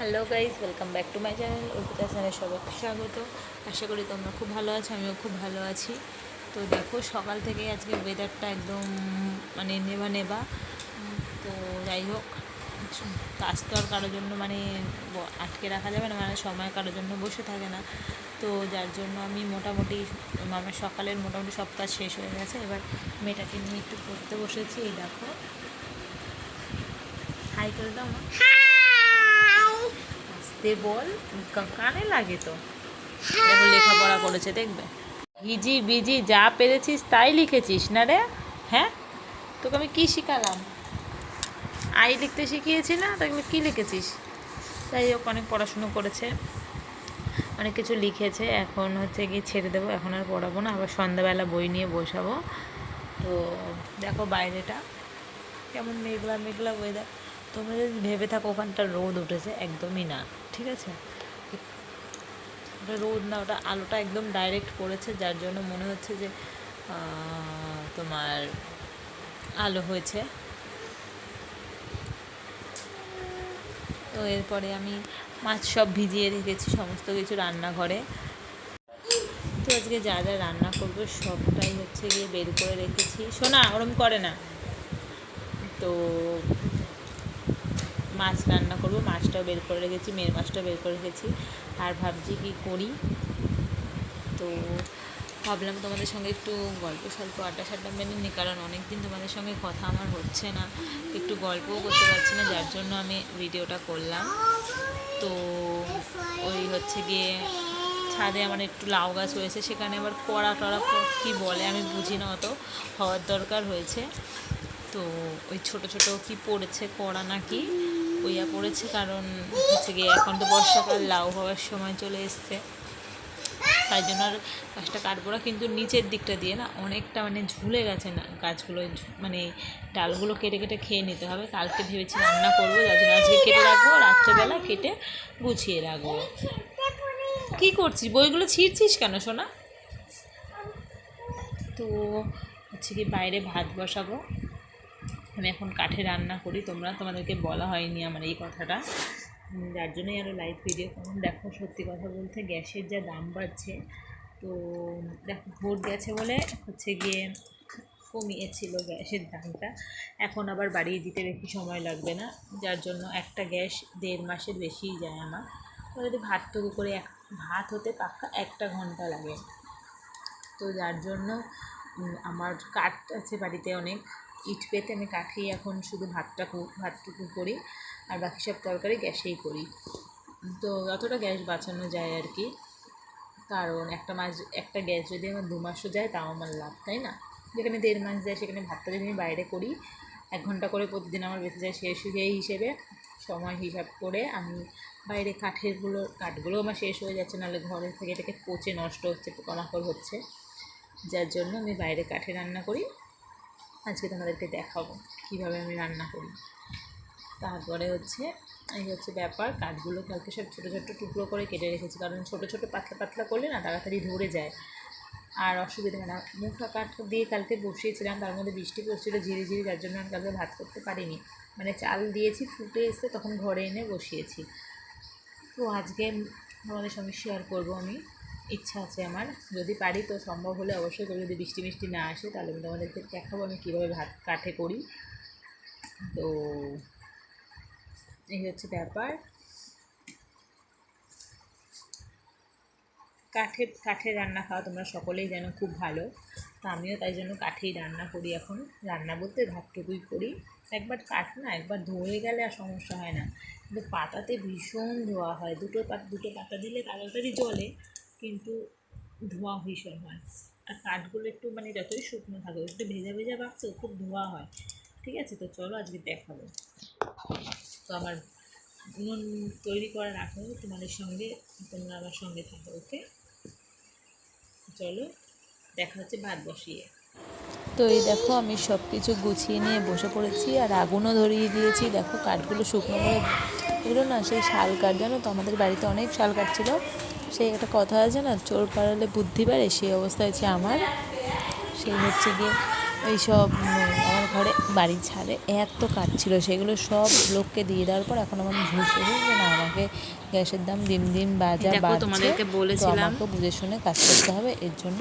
Hello guys welcome back to my channel Arpita channel সবাইকে স্বাগত আশা করি তোমরা খুব ভালো আছো, আমিও খুব ভালো আছি। তো দেখো, সকাল থেকে আজকে ওয়েদারটা একদম মানে নেবা নেবা তো যাই হোক কাজ তো আর কারোর জন্য মানে আটকে রাখা যাবে না মানে সময় কারোর জন্য বসে থাকে না। তো যার জন্য আমি মোটামুটি, আমার সকালের মোটামুটি সব কাজ শেষ হয়ে গেছে। এবার মেয়েটাকে নিয়ে একটু পড়তে বসেছি, এই দেখো। হাই করে দাও মা। আসতে বল কানে লাগে তো। দেখো লেখাপড়া করেছে দেখবে। হিজি বিজি যা পেরেছিস তাই লিখেছিস না রে? হ্যাঁ? তোকে আমি কী শিখালাম? আই লিখতে শিখিয়েছি না তাহলে কী লিখেছিস? যাই হোক অনেক পড়াশুনো করেছে অনেক কিছু লিখেছে। এখন হচ্ছে গিয়ে ছেড়ে দেবো এখন আর পড়াবো না। আবার সন্ধ্যাবেলা বই নিয়ে বসাবো। তো দেখো বাইরেটা কেমন মেঘলা মেঘলা ওয়েদার তোমরা যদি ভেবে থাকো, ওখানটা রোদ উঠেছে, একদমই না, ঠিক আছে? ওটা রোদ না, ওটা আলোটা একদম ডাইরেক্ট পড়েছে, যার জন্য মনে হচ্ছে যে তোমার আলো হয়েছে। তো এরপরে আমি মাছ সব ভিজিয়ে রেখেছি, সমস্ত কিছু রান্নাঘরে। তো আজকে যা যা রান্না করব, সবটাই হচ্ছে গিয়ে বের করে রেখেছি। শোনা ওরম করে না। তো মাছ রান্না করব, মাছটাও বের করে রেখেছি, মেয়ের মাছটাও বের করে রেখেছি। আর ভাবছি কি করি? তো ভাবলাম তোমাদের সঙ্গে একটু গল্প স্বল্প আড্ডা সাড্ডা মেনে নিই, কারণ অনেক দিন তোমাদের সঙ্গে কথা আমার হচ্ছে না। একটু গল্পও করতে পারছি না, যার জন্য আমি ভিডিওটা করলাম। তো ওই হচ্ছে গিয়ে ছাদে আমার একটু লাউ গাছ হয়েছে, সেখানে আবার কড়া টড়া কী বলে আমি বুঝি না অত, হওয়ার দরকার হয়েছে। তো ওই ছোট ছোট কি পড়েছে, কড়া নাকি? ওইয়া পড়েছে, কারণ হচ্ছে গিয়ে এখন তো বর্ষাকাল, লাউ হওয়ার সময় চলে এসছে। তাই জন্য আর গাছটা কাটবো না, কিন্তু নিচের দিকটা দিয়ে না অনেকটা মানে ঝুলে গেছে না গাছগুলো মানে ডালগুলো কেটে কেটে খেয়ে নিতে হবে। কালকে ভেবেছি রান্না করব যার জন্য আজকে কেটে রাখব, রাত্রেবেলা কেটে গুছিয়ে রাখব। কী করছিস? বইগুলো ছিঁড়ছিস কেন, সোনা? তো হচ্ছে কি বাইরে ভাত বসাবো। আমি এখন কাঠে রান্না করি, তোমরা তোমাদেরকে বলা হয়নি আমার এই কথাটা। যার জন্যই আরও লাইভ ভিডিও করুন দেখো, সত্যি কথা বলতে গ্যাসের যা দাম বাড়ছে, তো দেখো, ভোট গেছে বলে হচ্ছে গিয়ে কমিয়েছিল গ্যাসের দামটা। এখন আবার বাড়িয়ে দিতে বেশি সময় লাগবে না, যার জন্য একটা গ্যাস দেড় মাসের বেশিই যায় আমার। যদি ভাতটুকু করে এক, ভাত হতে পাক্কা একটা ঘণ্টা লাগে। তো যার জন্য আমার কাঠ আছে বাড়িতে অনেক। ইট পেতে আমি কাঠেই এখন শুধু ভাতটা ভাতটুকু করি আর বাকি সব তরকারি গ্যাসেই করি। তো যতটা গ্যাস বাঁচানো যায় আর কি। কারণ একটা মাস, একটা গ্যাস যদি আমার দু মাসও যায়, তাও আমার লাভ, তাই না? যেখানে দেড় মাস যায়, সেখানে ভাতটা যদি আমি বাইরে করি, এক ঘণ্টা করে প্রতিদিন আমার বেঁচে যায়, শেষ সেই হিসেবে সময় হিসাব করে আমি বাইরে কাঠেরগুলো, কাঠগুলো আমার শেষ হয়ে যাচ্ছে, নাহলে ঘরে থেকে এটাকে পচে নষ্ট হচ্ছে, পোকামাকড় হচ্ছে। যার জন্য আমি বাইরে কাঠে রান্না করি। আজকে তোমাদেরকে দেখাবো কীভাবে আমি রান্না করি। তারপরে হচ্ছে, এই হচ্ছে ব্যাপার, কাঠগুলো কালকে সব ছোটো ছোটো টুকরো করে কেটে রেখেছি, কারণ ছোটো ছোটো পাতলা পাতলা করলে না তাড়াতাড়ি ধরে যায়। আর অসুবিধা হয় না। মুখটা কাঠ দিয়ে কালকে বসিয়েছিলাম, তার মধ্যে বৃষ্টি পড়ছিল ঝিরি ঝিরি যার জন্য আমি কালকে ভাত করতে পারিনি। মানে চাল দিয়েছি, ফুটে এসে তখন ঘরে এনে বসিয়েছি। তো আজকে তোমাদের সঙ্গে শেয়ার করব আমি। ইচ্ছা আছে আমার। যদি পারি তো সম্ভব হলে অবশ্যই করব যদি বৃষ্টি মিষ্টি না আসে তাহলে আমি তোমাদেরকে দেখাবো আমি কীভাবে ভাত কাঠে করি। তো এই হচ্ছে ব্যাপার। কাঠের কাঠের রান্না খাওয়া তোমরা সকলেই যেন খুব ভালো। তো আমিও তাই জন্য কাঠেই রান্না করি এখন। রান্না বলতে ভাতটুকুই করি। একবার কাঠ না, একবার ধরে গেলে আর সমস্যা হয় না। কিন্তু পাতাতে ভীষণ ধোয়া হয়। দুটো পাতা দুটো পাতা দিলে তাড়াতাড়ি জলে কিন্তু ধোয়া ভীষণ হয়। আর কাঠগুলো একটু মানে যতই শুকনো থাকে একটু ভেজা ভেজা তো খুব ধোয়া হয়। ঠিক আছে, তো চলো আজকে দেখাবো। তো আমার উনুন তৈরি করা রাখো তোমাদের সঙ্গে, তোমরা আমার সঙ্গে থাকো, ওকে? চলো, দেখা হচ্ছে ভাত বসিয়ে। তো এই দেখো, আমি সব কিছু গুছিয়ে নিয়ে বসে পড়েছি আর আগুনও ধরিয়ে দিয়েছি। দেখো, কাঠগুলো শুকনো করে এগুলো না সেই শাল কাঠ, জানো তো? আমাদের বাড়িতে অনেক শাল কাঠ ছিল। সেই একটা কথা আছে না চোর পাড়ালে বুদ্ধি বাড়ে সেই অবস্থা হচ্ছে আমার। সেই হচ্ছে গিয়ে এইসব আমার ঘরে বাড়ির ছাদে এত কাজ ছিল সেগুলো সব লোককে দিয়ে দেওয়ার পর এখন আমার ঘুষে যে না আমাকে গ্যাসের দাম দিন দিন বাজা দেখো, বাড়ছে। তোমাদেরকে বলেছিলাম। আমাকে বুঝে শুনে কাজ করতে হবে এর জন্য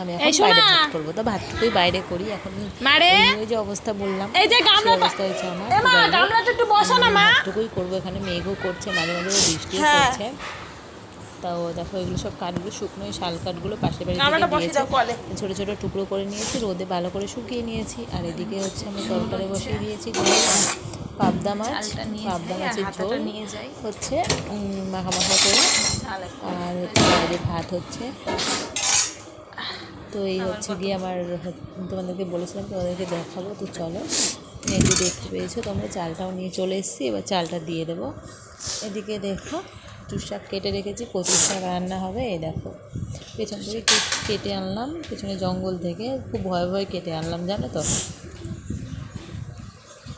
আমি এখন বাইরে ভাত করব। তো ভাতটুকুই বাইরে করি এখন ওই যে অবস্থা বললাম এই যে সেই অবস্থা হয়েছে আমার। গামলাটা একটু বসো না, মা। ভাতটুকুই করব এখানে মেঘও করছে মাঝে মাঝে বৃষ্টিও হ্যাঁ। করছে তাও দেখো এগুলো সব কাঠগুলো শুকনো এই শাল কাঠগুলো পাশের বাড়ি। ছোট ছোট টুকরো করে নিয়েছি রোদে ভালো করে শুকিয়ে নিয়েছি। আর এদিকে হচ্ছে আমি তরকারি বসিয়ে দিয়েছি পাবদা মাছ পাবদা মাছের ঝোল নিয়ে যাই। হচ্ছে মাখা মাখা করে। আর হচ্ছে বাইরে ভাত হচ্ছে। তো এই হচ্ছে গিয়ে আমার তোমাদেরকে বলেছিলাম তোমাদেরকে দেখাবো তো চলো। মেঘু দেখতে পেয়েছ তোমরা চালটাও নিয়ে চলে এসেছি এবার চালটা দিয়ে দেবো। এদিকে দেখো কচুর শাক কেটে রেখেছি কচুর শাক রান্না হবে এই দেখো। পেছন থেকে কেটে আনলাম পেছনে জঙ্গল থেকে খুব ভয়ে ভয়ে কেটে আনলাম জানো তো?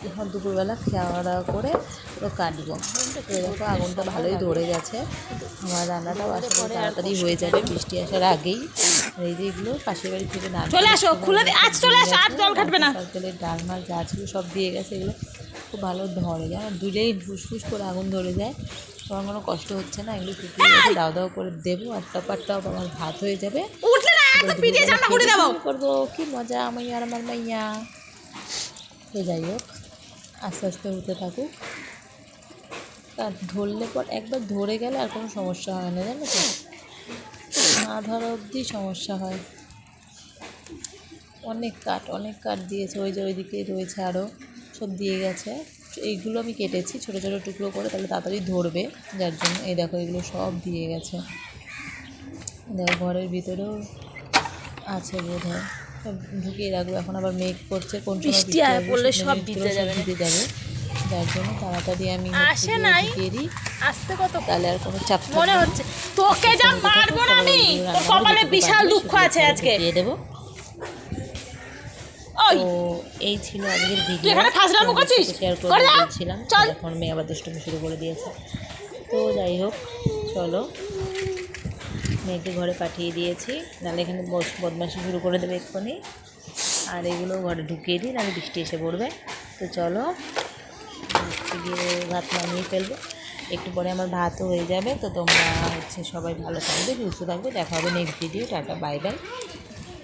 এখন দুপুরবেলা খাওয়া দাওয়া করে ওটা কাটবো। দেখো আগুনটা ভালোই ধরে গেছে। আমার রান্নাটাও আসলে তাড়াতাড়ি হয়ে যাবে বৃষ্টি আসার আগেই। এই যে এগুলো পাশের বাড়ি থেকে না চলে আসো, খুলে আজ চলে আসো, আর জল খাটবে না। ডাল মাল যা ছিল সব দিয়ে গেছে এগুলো। খুব ভালো ধরে জানো? দুলেই ফুসফুস করে আগুন ধরে যায়। আমার কোনো কষ্ট হচ্ছে না? এগুলো গেছে দাও দাও করে দেবো আর টপ আর টপ আমার ভাত হয়ে যাবে করব? কি মজা আমি আর আমার মাইয়া। তো যাই হোক আস্তে আস্তে হতে থাকুক। আর ধরলে পর একবার ধরে গেলে আর কোনো সমস্যা হয় না জানো তো? না ধরা অবধি সমস্যা হয়। অনেক কাঠ অনেক কাঠ দিয়েছে ওই যে ওইদিকে রয়েছে আরও সব দিয়ে গেছে। এইগুলো আমি কেটেছি ছোটো ছোটো টুকরো করে তাহলে তাড়াতাড়ি ধরবে যার জন্য এই দেখো এগুলো সব দিয়ে গেছে। দেখো ঘরের ভিতরেও আছে বোধ হয় সব ঢুকিয়ে রাখব এখন আবার মেঘ করছে কোন বৃষ্টি পড়লে সব ভিজে যাবে। ভিজে যাবে। যার জন্য তাড়াতাড়ি আমি আসে নাই। আসতে কত তাহলে আর কোনো চাপ মনে হচ্ছে তোকে যা মারবো না আমি? তোর কপালে বিশাল দুঃখ আছে আজকে। দিয়ে দেবো। তো এই ছিল আজকের ভিডিও এখানে ফাজলামো করছিস? শেয়ার করে চল। এখন মেয়ে আবার দুষ্টুমি শুরু করে দিয়েছে। তো যাই হোক চলো। মেয়েকে ঘরে পাঠিয়ে দিয়েছি। নাহলে এখানে বদমাশি শুরু করে দেবে এক্ষুনি। আর এগুলো ঘরে ঢুকিয়ে দিই নাহলে বৃষ্টি এসে পড়বে। তো চলো গিয়ে ভাত নামিয়ে ফেলব। একটু পরে আমার ভাতও হয়ে যাবে। তো তোমরা হচ্ছে সবাই ভালো থাকবে সুস্থ থাকবে। দেখা হবে next video tata bye bye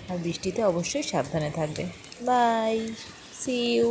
আর বৃষ্টিতে অবশ্যই সাবধানে থাকবে বাই সি ইউ